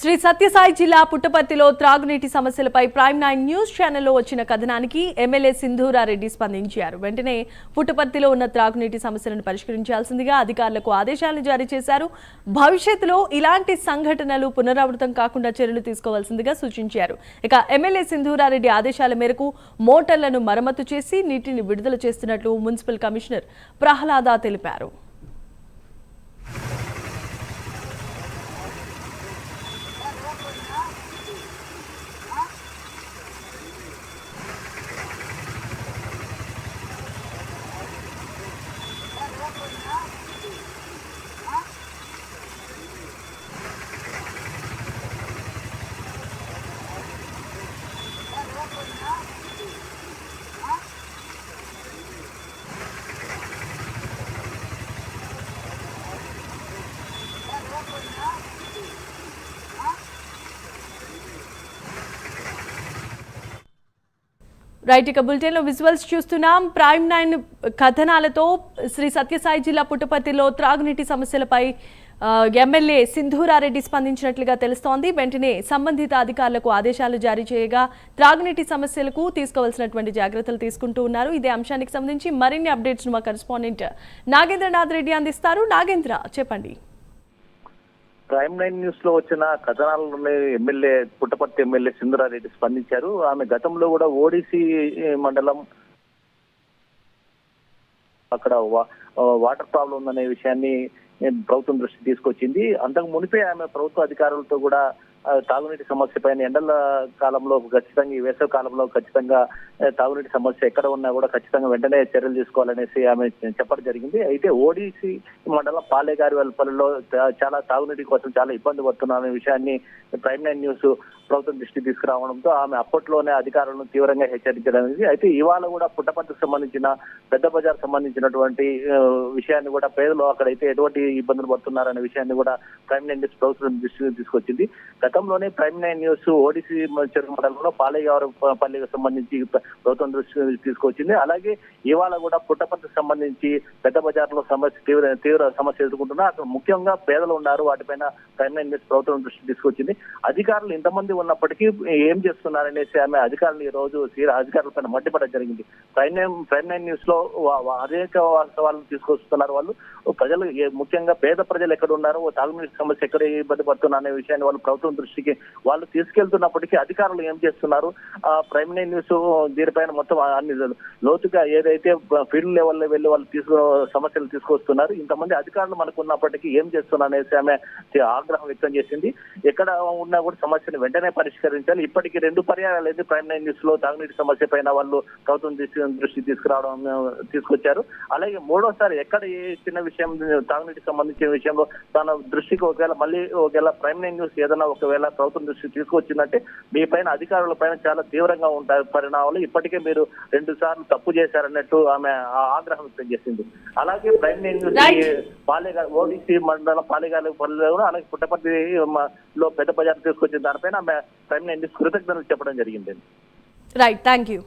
శ్రీ సత్యసాయి జిల్లా పుట్టపర్తిలో త్రాగునీటి సమస్యలపై ప్రైమ్ నైన్ న్యూస్ ఛానల్లో వచ్చిన కథనానికి ఎమ్మెల్యే సింధూరారెడ్డి స్పందించారు. వెంటనే పుట్టపర్తిలో ఉన్న త్రాగునీటి సమస్యలను పరిష్కరించాల్సిందిగా అధికారులకు ఆదేశాలను జారీ చేశారు. భవిష్యత్తులో ఇలాంటి సంఘటనలు పునరావృతం కాకుండా చర్యలు తీసుకోవాల్సిందిగా సూచించారు. ఇక ఎమ్మెల్యే సింధూరారెడ్డి ఆదేశాల మేరకు మోటార్లను మరమ్మతు చేసి నీటిని విడుదల చేస్తున్నట్లు మున్సిపల్ కమిషనర్ ప్రహ్లాద తెలిపారు. రైట్ ఇక బులెటిన్లో విజువల్స్ చూస్తున్నాం. ప్రైమ్ నైన్ కథనాలతో శ్రీ సత్యసాయి జిల్లా పుట్టపర్తిలో త్రాగునీటి సమస్యలపై ఎమ్మెల్యే సింధూరారెడ్డి స్పందించినట్లుగా తెలుస్తోంది. వెంటనే సంబంధిత అధికారులకు ఆదేశాలు జారీ చేయగా త్రాగునీటి సమస్యలకు తీసుకోవాల్సినటువంటి జాగ్రత్తలు తీసుకుంటూ ఉన్నారు. ఇదే అంశానికి సంబంధించి మరిన్ని అప్డేట్స్ మా కరెస్పాండెంట్ నాగేంద్రనాథ్ రెడ్డి అందిస్తారు. నాగేంద్ర చెప్పండి. ప్రైమ్ నైన్ న్యూస్లో వచ్చిన కథనాలను ఎమ్మెల్యే పుట్టపర్తి ఎమ్మెల్యే సింధురారెడ్డి స్పందించారు. ఆమె గతంలో కూడా ఓడిసి మండలం అక్కడ వా- వాటర్ ప్రాబ్లం ఉందనే విషయాన్ని ప్రభుత్వం దృష్టి తీసుకొచ్చింది. అంతకు మునిపే ఆమె ప్రభుత్వ అధికారులతో కూడా తాగునీటి సమస్య పైన ఎండల కాలంలో ఖచ్చితంగా ఈ వేసవి కాలంలో ఖచ్చితంగా తాగునీటి సమస్య ఎక్కడ ఉన్నా కూడా ఖచ్చితంగా వెంటనే చర్యలు తీసుకోవాలనేసి ఆమె చెప్పడం జరిగింది. అయితే ఓడిసి మండలం పాలేగారి పల్లెలో చాలా తాగునీటి కోసం చాలా ఇబ్బంది పడుతున్నారనే విషయాన్ని ప్రైమ్ నైన్ న్యూస్ ప్రభుత్వం దృష్టికి తీసుకురావడంతో ఆమె అప్పట్లోనే అధికారులను తీవ్రంగా హెచ్చరించడం అయితే ఇవాళ కూడా పుట్టపర్తికి సంబంధించిన పెద్ద బజార్ సంబంధించినటువంటి విషయాన్ని కూడా పేదలు అక్కడైతే ఎటువంటి ఇబ్బందులు పడుతున్నారనే విషయాన్ని కూడా ప్రైమ్ నైన్ న్యూస్ ప్రభుత్వం దృష్టికి తీసుకొచ్చింది. గతంలోనే ప్రైమ్ నైన్ న్యూస్ ఓడిసి చెరుకు మండలంలో పాలయ్యవరం పల్లికి సంబంధించి ప్రభుత్వం దృష్టి తీసుకొచ్చింది. అలాగే ఇవాళ కూడా పుట్టపర్తికి సంబంధించి పెద్ద బజార్లో సమస్య తీవ్ర తీవ్ర సమస్య ఎదుర్కొంటున్నా. అక్కడ ముఖ్యంగా పేదలు ఉన్నారు. వాటిపైన ప్రైమ్ నైన్ న్యూస్ ప్రభుత్వం దృష్టికి తీసుకొచ్చింది. అధికారులు ఇంతమంది ఉన్నప్పటికీ ఏం చేస్తున్నారనేసి ఆమె అధికారులు ఈ రోజు తీవ్ర అధికారులపైన మట్టిపడడం జరిగింది. ప్రైమ్ నైన్ ప్రైమ్ నైన్ న్యూస్లో అనేక వాస్తవాలను తీసుకొస్తున్నారు వాళ్ళు. ప్రజలు ముఖ్యంగా పేద ప్రజలు ఎక్కడ ఉన్నారు? తాగునీటి సమస్య ఎక్కడ ఇబ్బంది పడుతున్నారు అనే విషయాన్ని వాళ్ళు ప్రభుత్వం దృష్టికి వాళ్ళు తీసుకెళ్తున్నప్పటికీ అధికారులు ఏం చేస్తున్నారు? ఆ ప్రైమ్ నైన్ న్యూస్ దీనిపైన మొత్తం అన్ని లోతుగా ఏదైతే ఫీల్డ్ లెవెల్లో వెళ్ళి వాళ్ళు తీసుకు సమస్యలు తీసుకొస్తున్నారు ఇంతమంది అధికారులు మనకు ఉన్నప్పటికీ ఏం చేస్తున్నారు అనేసి ఆమె ఆగ్రహం వ్యక్తం చేసింది. ఎక్కడ ఉన్నా కూడా సమస్యను వెంటనే పరిష్కరించాలి. ఇప్పటికీ రెండు పర్యాయాలు అయితే ప్రైమ్ నైన్ న్యూస్లో తాగునీటి సమస్య పైన వాళ్ళు ప్రభుత్వం దృష్టి తీసుకురావడం తీసుకొచ్చారు. అలాగే మూడోసారి ఎక్కడ ఏ చిన్న విషయం తాగునీటికి సంబంధించిన విషయంలో తన దృష్టికి ఒకవేళ మళ్ళీ ఒకవేళ ప్రైమ్ నైన్ న్యూస్ ఏదైనా ఒకవేళ ప్రభుత్వం దృష్టికి తీసుకొచ్చిందంటే మీ పైన అధికారుల పైన చాలా తీవ్రంగా ఉంటాయి పరిణామాలు. ఇప్పటికే మీరు రెండు సార్లు తప్పు చేశారన్నట్టు ఆమె ఆ ఆగ్రహం వ్యక్తం చేసింది. అలాగే ప్రైమ్ Right. పాలేగా ఓడిసి మండలం పాలేగాలి కూడా అలాగే పుట్టపర్తి లో పెద్ద బజార్ తీసుకొచ్చిన దానిపైన ఆమె ప్రైమ్ న్యూస్ కృతజ్ఞతలు చెప్పడం జరిగింది. Right thank you